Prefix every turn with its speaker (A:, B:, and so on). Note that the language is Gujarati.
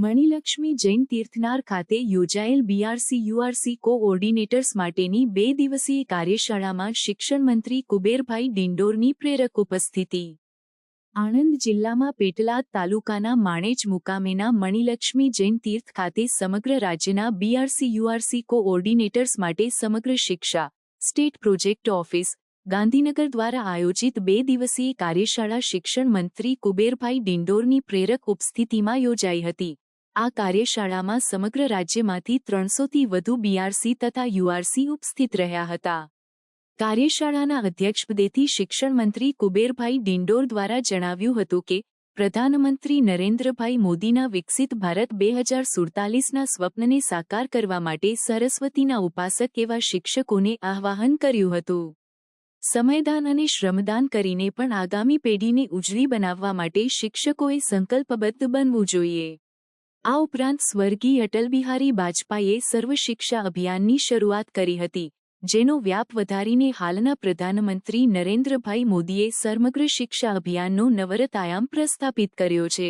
A: મણિલક્ષ્મી જૈન તીર્થનાર ખાતે યોજાયેલ બીઆરસી યુઆરસી કોઓર્ડિનેટર્સ માટેની બે દિવસીય કાર્યશાળામાં શિક્ષણ મંત્રી કુબેરભાઈ ડિંડોરની પ્રેરક ઉપસ્થિતિ. આણંદ જિલ્લામાં પેટલાદ તાલુકાના માણેજ મુકામેના મણિલક્ષ્મી જૈન તીર્થ ખાતે સમગ્ર રાજ્યના બીઆરસી યુઆરસી કોઓર્ડિનેટર્સ માટે સમગ્ર શિક્ષા, સ્ટેટ પ્રોજેક્ટ ઓફિસ, ગાંધીનગર દ્વારા આયોજિત બે દિવસીય કાર્યશાળા શિક્ષણ મંત્રી કુબેરભાઈ ડિંડોરની પ્રેરક ઉપસ્થિતિમાં યોજાઈ હતી. આ કાર્યશાળામાં સમગ્ર રાજ્યમાંથી ત્રણસોથી વધુ બીઆરસી તથા યુઆરસી ઉપસ્થિત રહ્યા હતા. કાર્યશાળાના અધ્યક્ષપદેથી શિક્ષણ મંત્રી કુબેરભાઈ ડિંડોર દ્વારા જણાવ્યું હતું કે, પ્રધાનમંત્રી નરેન્દ્રભાઈ મોદીના વિકસિત ભારત બે હજાર સુડતાલીસના સ્વપ્નને સાકાર કરવા માટે સરસ્વતીના ઉપાસક એવા શિક્ષકોને આહ્વાન કર્યું હતું. સમયદાન અને શ્રમદાન કરીને પણ આગામી પેઢીને ઉજળી બનાવવા માટે શિક્ષકોએ સંકલ્પબદ્ધ બનવું જોઈએ. આ ઉપરાંત સ્વર્ગીય અટલ બિહારી વાજપાઈએ સર્વ શિક્ષા અભિયાનની શરૂઆત કરી હતી, જેનો વ્યાપ વધારીને હાલના પ્રધાનમંત્રી નરેન્દ્રભાઈ મોદીએ સમગ્ર શિક્ષા અભિયાનનો નવરત આયામ પ્રસ્થાપિત કર્યો છે.